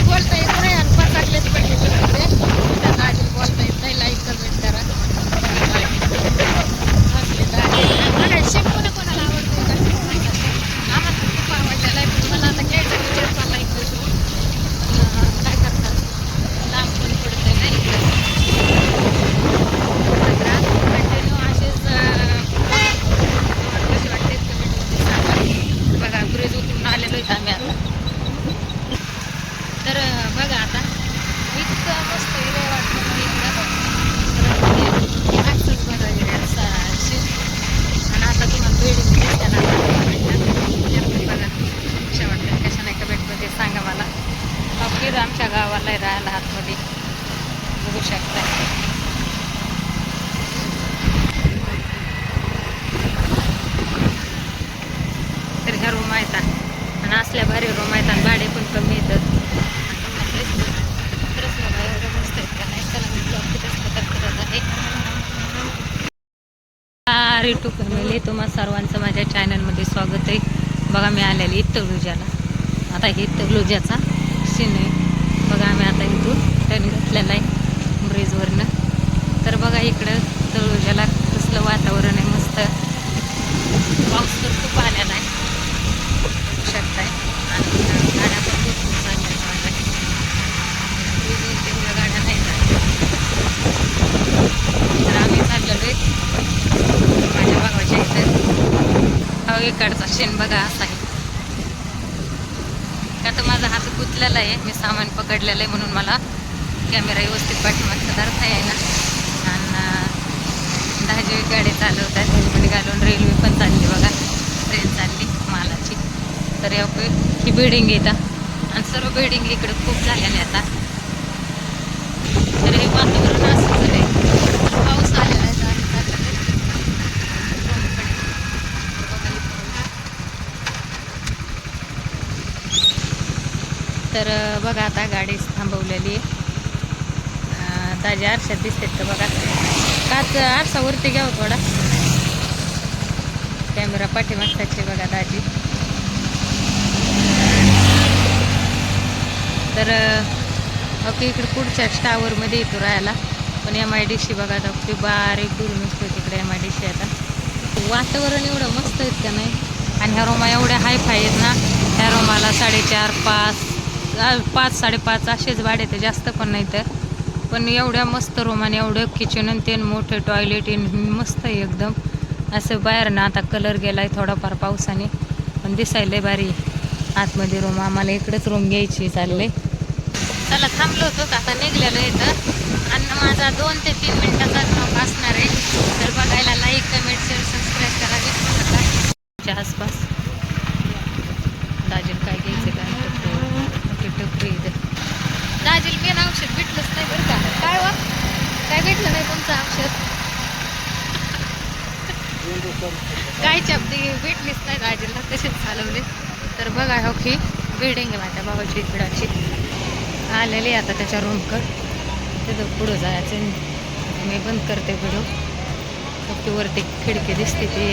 बोलता येत नाही आणि पडतात बघू शकता तर ह्या रूम आहेत. आणि असल्या भारी रूम आहेत आणि भाडे पण कमी येतात खरंच बघा एवढं मस्त आहेत. का नाही चला मी ब्लॉग तिथेच खतम करत आहे अरे टू फॅमिली तुम्हा सर्वांचं माझ्या चॅनलमध्ये स्वागत आहे. बघा मी आलेली तळुजाला आता हे तळुजाचा सीन आहे. बघा आम्ही आता इथून टर्न घेतलेला आहे. तर बघा इकडं तळुजाला कसलं वातावरण आहे मस्त. पाऊस तर खूप आलेला आहे. बघू शकताय. आणि गाड्या पण भरपूर चालल्या दोन तीन गाड्या नाही तर आम्ही चाललेलो आहे माझ्या भावाच्या इथं. इकडचा शेण बघा असा आहे. का तर माझा हात गुतलेला आहे. मी सामान पकडलेलं आहे म्हणून मला कॅमेरा व्यवस्थित पाठीमागचा धरता येईना. आणि दहाजी गाडी चालवतात हेल्मेट घालून रेल्वे पण चालली बघा. ट्रेन चालली मालाची. तर या ही बिल्डिंग येतात आणि सर्व बिल्डिंग इकडे खूप झालेले आता. तर हे वातावरण असं झालंय पाऊस आलेला आहे तर बघा आता गाडी थांबवलेली आहे. ताजे ताज्या आरशात दिसतात का बघा. काच आरसावरती घ्यावं थोडा. कॅमेरा पाठीमागताचे बघा ताजी तर ओके इकडे पुढच्या टावरमध्ये येतो राहायला. पण एम आय डी सी बघा आता बारीक दूर नसतो तिकडे एम आय डी सी आता. वातावरण एवढं मस्त आहेत का नाही? आणि ह्या रोमा एवढ्या हायफाय आहेत ना? ह्या रोमाला साडेचार पाच पाच साडेपाच असेच भाडे ते जास्त पण नाही तर. पण एवढ्या मस्त रूम आणि एवढं किचन आणि ते मोठे टॉयलेट मस्त आहे एकदम. असं बाहेर ना आता कलर गेलाय थोडाफार पावसाने पण दिसायला भारी. आहे. आतमध्ये रूम आम्हाला इकडेच रूम घ्यायची चालले चला थांबलो होतो का? आता निघलेलो इथं. आणि माझा दोन ते तीन मिनिटाचा ब्लॉग असणार आहे. तर बघायला लाईक कमेंट शेअर सबस्क्राईब करा. विसरू नका. च्या आसपास दाजील काय घ्यायचं काय टप्पू टप्पू इथं दाजील मेन औषध भेटलंच नाही बरं का काय वा काय भेटलं नाही तुमचं औषध काय चपदी भेटलीच नाही राजेला तसेच चालवले. तर बघा हो की बिल्डिंग आहे माझ्या भावाची इकडाची. आलेली आता त्याच्या रूमकर तिथं पुढं जायचं. मी बंद करते व्हिडिओ हो फक्त वरती खिडकी दिसते ती.